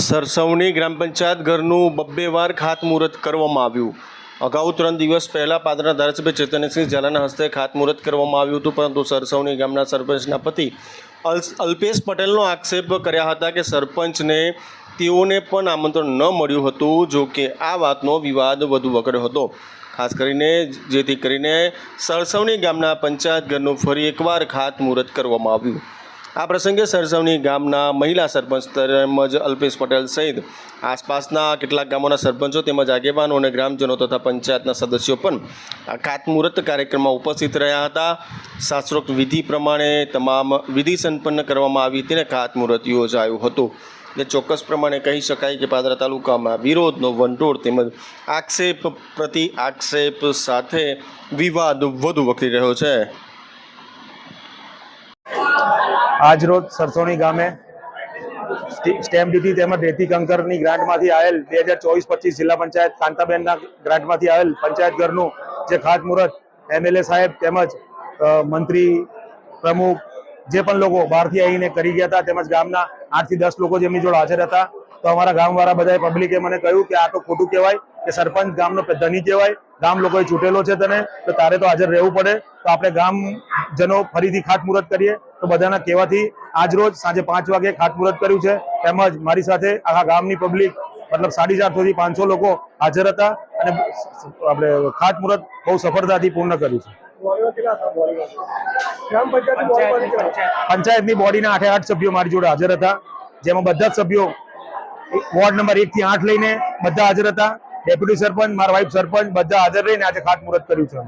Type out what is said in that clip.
સરસવણી ગ્રામ પંચાયત ઘરનું બબ્બે વાર ખાતમુહૂર્ત કરવામાં આવ્યું. અગાઉ ત્રણ દિવસ પહેલાં પાદરના ધારાસભ્ય ચેતનસિંહ ઝાલાના હસ્તે ખાતમુહૂર્ત કરવામાં આવ્યું હતું, પરંતુ સરસવણી ગામના સરપંચના પતિ અલ્પેશ પટેલનો આક્ષેપ કર્યા હતા કે સરપંચને તેઓને પણ આમંત્રણ ન મળ્યું હતું, જો કે આ વાતનો વિવાદ વધુ વકર્યો હતો. ખાસ કરીને જેથી કરીને સરસવણી ગામના પંચાયત ઘરનું ફરી એકવાર ખાતમુહૂર્ત કરવામાં આવ્યું. આ પ્રસંગે સરસવણી ગામના મહિલા સરપંચ તેમજ અલ્પેશ પટેલ સહિત આસપાસના કેટલાક ગામોના સરપંચો તેમજ આગેવાનો અને ગ્રામજનો તથા પંચાયતના સદસ્યો પણ આ ખાતમુહૂર્ત કાર્યક્રમમાં ઉપસ્થિત રહ્યા હતા. શાસ્ત્રોક્ત વિધિ પ્રમાણે તમામ વિધિ સંપન્ન કરવામાં આવી હતી અને ખાતમુહૂર્ત યોજાયું હતું. એટલે ચોક્કસ પ્રમાણે કહી શકાય કે પાદરા તાલુકામાં વિરોધનો વંટોળ તેમજ આક્ષેપ પ્રતિ આક્ષેપ સાથે વિવાદ વધુ વકરી રહ્યો છે. આજ રોજ સરસોણી ગામે સ્ટી- સ્ટેમ્પ ડ્યુટી તેમજ રેતી કંકરની ગ્રાન્ટમાંથી આવેલ બે હજાર ચોવીસ પચીસ જિલ્લા પંચાયત કાંતાબેનના ગ્રાન્ટમાંથી આવેલ પંચાયત ઘરનું જે ખાતમુહૂર્ત એમએલએ સાહેબ તેમજ મંત્રી પ્રમુખ જે પણ લોકો બહારથી આવીને કરી ગયા હતા તેમજ ગામના આઠથી દસ લોકો જેમની જોડે હાજર હતા, તો અમારા ગામવાળા બધાએ પબ્લિકે મને કહ્યું કે આ તો ખોટું કહેવાય કે સરપંચ ગામનો ધની કહેવાય, ગામ લોકોએ ચૂંટેલો છે તને, તો તારે તો હાજર રહેવું પડે, તો આપણે ગામજનો ફરીથી ખાતમુહૂર્ત કરીએ તો બધાના કહેવાથી આજ રોજ સાંજે પાંચ વાગે ખાતમુહૂર્ત કર્યું છે. તેમજ મારી સાથે આખા ગામની પબ્લિક મતલબ સાડી ચારસો થી પાંચસો લોકો હાજર હતા અને આપણે ખાતમુહૂર્ત બહુ સફળતાથી પૂર્ણ કર્યું છે. પંચાયતની બોડીના આઠે આઠ સભ્યો મારી જોડે હાજર હતા. જેમાં બધા જ સભ્યો વોર્ડ નંબર એક થી આઠ લઈને બધા હાજર હતા. ડેપ્યુટી સરપંચ મારા વાઇફ સરપંચ બધા હાજર રહીને આજે ખાતમુહૂર્ત કર્યું છે.